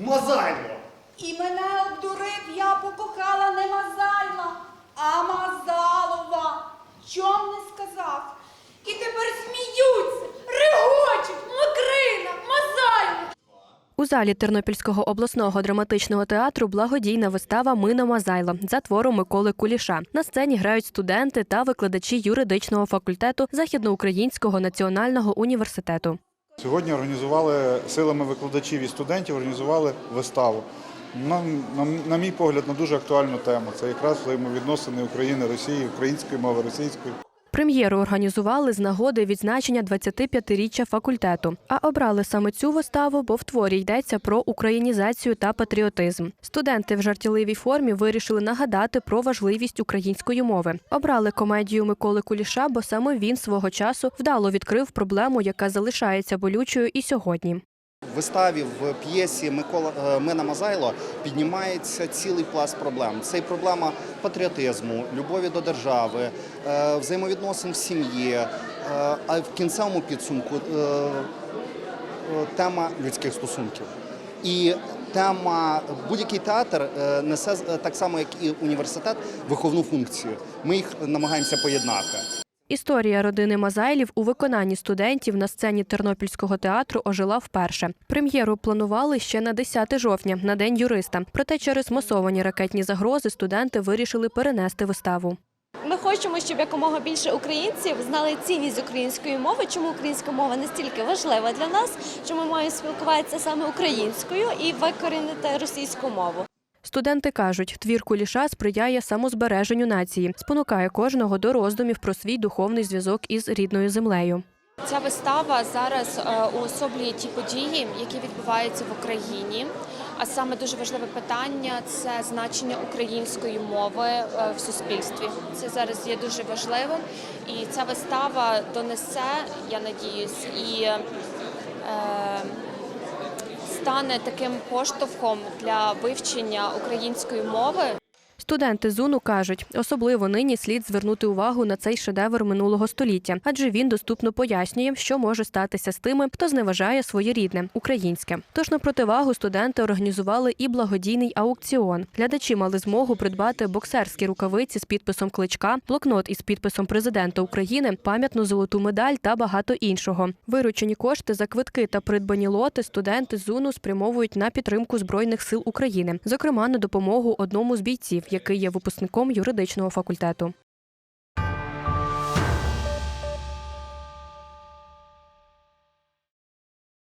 Мазайло! І мене обдурив, я покохала не Мазайла, а Мазалова. Чом не сказав? І тепер сміються, регочуть, Макрина, Мазайло. У залі Тернопільського обласного драматичного театру благодійна вистава Мина Мазайло за твором Миколи Куліша. На сцені грають студенти та викладачі юридичного факультету Західноукраїнського національного університету. Сьогодні організували силами викладачів і студентів організували виставу. На, на, на мій погляд, на дуже актуальну тему. Це якраз взаємовідносини України, Росії, української мови, російської. Прем'єру організували з нагоди відзначення 25-річчя факультету. А обрали саме цю виставу, бо в творі йдеться про українізацію та патріотизм. Студенти в жартівливій формі вирішили нагадати про важливість української мови. Обрали комедію Миколи Куліша, бо саме він свого часу вдало відкрив проблему, яка залишається болючою і сьогодні. В виставі в п'єсі Микола е, Мина Мазайло піднімається цілий пласт проблем. Це і проблема патріотизму, любові до держави, е, взаємовідносин в сім'ї, е, а в кінцевому підсумку тема людських стосунків. І тема будь-який театр несе так само, як і університет, виховну функцію. Ми їх намагаємося поєднати. Історія родини Мазайлів у виконанні студентів на сцені Тернопільського театру ожила вперше. Прем'єру планували ще на 10 жовтня, на день юриста. Проте через масовані ракетні загрози студенти вирішили перенести виставу. Ми хочемо, щоб якомога більше українців знали цінність української мови, чому українська мова настільки важлива для нас, що ми маємо спілкуватися саме українською і викорінити російську мову. Студенти кажуть, твір Куліша сприяє самозбереженню нації, спонукає кожного до роздумів про свій духовний зв'язок із рідною землею. Ця вистава зараз е, уособлює ті події, які відбуваються в Україні. А саме дуже важливе питання це значення української мови е, в суспільстві. Це зараз є дуже важливим, і ця вистава донесе, я надіюсь, і е, стане таким поштовхом для вивчення української мови. Студенти ЗУНу кажуть, особливо нині слід звернути увагу на цей шедевр минулого століття, адже він доступно пояснює, що може статися з тими, хто зневажає своє рідне українське. Тож на противагу студенти організували і благодійний аукціон. Глядачі мали змогу придбати боксерські рукавиці з підписом кличка, блокнот із підписом президента України, пам'ятну золоту медаль та багато іншого. Виручені кошти за квитки та придбані лоти студенти ЗУНу спрямовують на підтримку збройних сил України, зокрема на допомогу одному з бійців, який є випускником юридичного факультету.